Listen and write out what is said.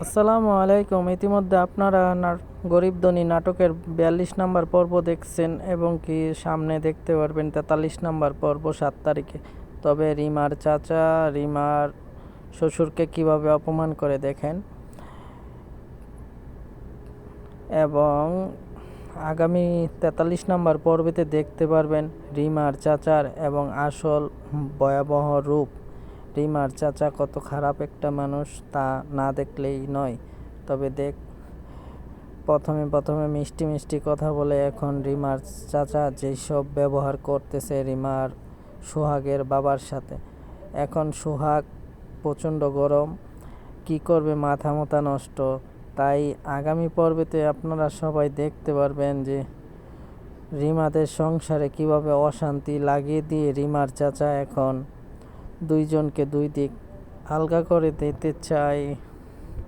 আসসালামু আলাইকুম। ইতিমধ্যে আপনারা গরিব ধনী নাটকের বিয়াল্লিশ নাম্বার পর্ব দেখছেন এবং কি সামনে দেখতে পারবেন তেতাল্লিশ নাম্বার পর্ব সাত তারিখে। তবে রিমার চাচা, রিমার শ্বশুরকে কীভাবে অপমান করে দেখেন? এবং আগামী তেতাল্লিশ নাম্বার পর্বেতে দেখতে পারবেন রিমার চাচার এবং আসল ভয়াবহ রূপ। রিমার চাচা কত খারাপ একটা মানুষ তা না দেখলেই নয়। তবে দেখ, প্রথমে প্রথমে মিষ্টি মিষ্টি কথা বলে এখন রিমার চাচা যেসব ব্যবহার করতেছে রিমার সোহাগের বাবার সাথে। এখন সোহাগ প্রচণ্ড গরম, কি করবে মাথা মাথা নষ্ট। তাই আগামী পর্বেতে আপনারা সবাই দেখতে পারবেন যে রিমাদের সংসারে কীভাবে অশান্তি লাগিয়ে দিয়ে রিমার চাচা এখন দুইজনকে দুই দিক আলগা করে দিতে চায়